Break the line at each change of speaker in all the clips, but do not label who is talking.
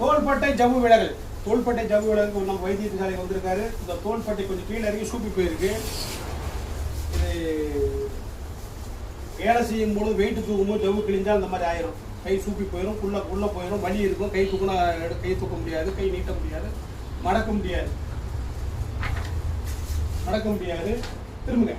தோள்பட்டை ஜவ்வு விலகல். தோள்பட்டை ஜவ்வு விலகல் நம்ம வைத்தியசாலை வந்திருக்காரு. இந்த தோள்பட்டை கொஞ்சம் கீழே இறங்கி சூப்பி போயிருக்கு. இது வேலை செய்யும் போது வெயிட்டு தூக்கும்போது ஜவ்வு கிழிஞ்சால் அந்த மாதிரி ஆயிரும். கை சூப்பி போயிடும் உள்ள உள்ளே போயிடும் வலி இருக்கும். கை தூக்கினா கை தூக்க முடியாது கை நீட்ட முடியாது. மடக்க முடியாது. மடக்க முடியாது. திரும்புங்க.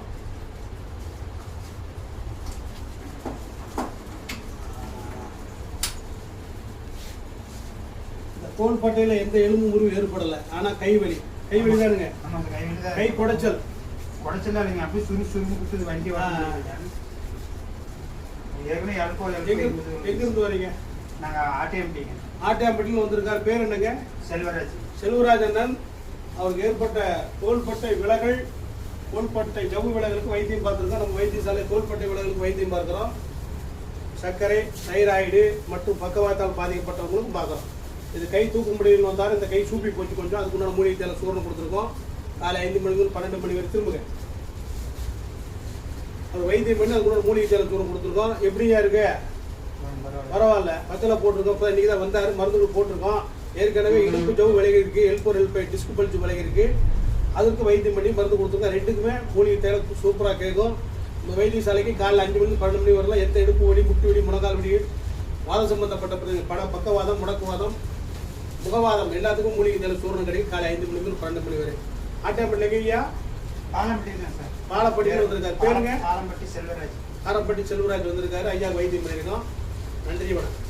இந்த தோள்பட்டையில எந்த எலும்பு முறிவு ஏற்படல. ஆனா கை வலி கை வலி தானுங்க
கை
குடைச்சல்.
குடைச்சலா இல்லைங்க, அப்படியே சுரு சுருன்னு குத்துது வண்டி. ஏற்கனவே alcohol
எங்க
alcohol
எங்க இருந்து வரீங்க?
நாங்க ஆர்டிஎம்டிங்க.
ஆட்டியாம்பட்டியில் வந்திருக்கார் பேர் என்னங்க?
செல்வராஜ்.
செல்வராஜ் அண்ணன் அவருக்கு ஏற்பட்ட தோள்பட்டை விலகல் தோள்பட்டை ஜவ்வு விலகலுக்கு வைத்தியம் பார்த்துருக்கோம். நம்ம வைத்தியசாலை தோள்பட்டை விலகலுக்கு வைத்தியம் பார்க்குறோம். சர்க்கரை தைராய்டு மற்றும் பக்கவாத்தால் பாதிக்கப்பட்டவங்களுக்கும் பார்க்குறோம். இது கை தூக்க முடியலன்னு வந்தாலும் இந்த கை சூப்பி போச்சு கொஞ்சம் அதுக்குண்டான மூலிகை தேலை சூரணம் கொடுத்துருக்கோம். காலை ஐந்து மணிக்கு பன்னெண்டு மணி வரை திரும்புங்க. அது வைத்தியம் பண்ணி அதுக்குள்ள மூலிகை தேலை சூரணம் கொடுத்துருக்கோம். எப்படியா இருக்கு?
பரவாயில்ல.
பரவாயில்ல போட்டிருக்கோம். இப்போ தான் வந்தாரு. மருந்துகள் போட்டிருக்கோம். ஏற்கனவே இடுப்பு ஜவு விலகி இருக்கு எல்போர் எல்பை டிஸ்க் பல்ஜ் விலகி இருக்கு அதுக்கு வைத்தியம் பண்ணி மருந்து கொடுத்துருக்கோம். ரெண்டுக்குமே மூலிகை தேவை சூப்பராக கேட்கும். இந்த வைத்தியசாலைக்கு காலைல அஞ்சு மணி பன்னெண்டு மணி வரலாம். எந்த இடுப்பு வலி முட்டு வலி முழங்கால் வலி வாதம் சம்பந்தப்பட்ட பிறகு பட பக்கவாதம் முடக்குவாதம் முகவாதம் எல்லாத்துக்கும் மூலிகை தேவை சூரணம் கிடைக்கும். காலை ஐந்து மணி முதல் பன்னெண்டு மணி வரை. ஆட்டாம்பட்டிக்கு ஐயா
பாலம்பட்டி தான் சார்.
பாலப்பட்டியில் வந்திருக்காரு. பேருங்க?
பாலம்பட்டி செல்வராஜ்.
காரப்பட்டி செல்வராஜ் வந்திருக்காரு. ஐயா வைத்தியம் பண்ணியிருக்கோம் நன்றி வணக்கம்.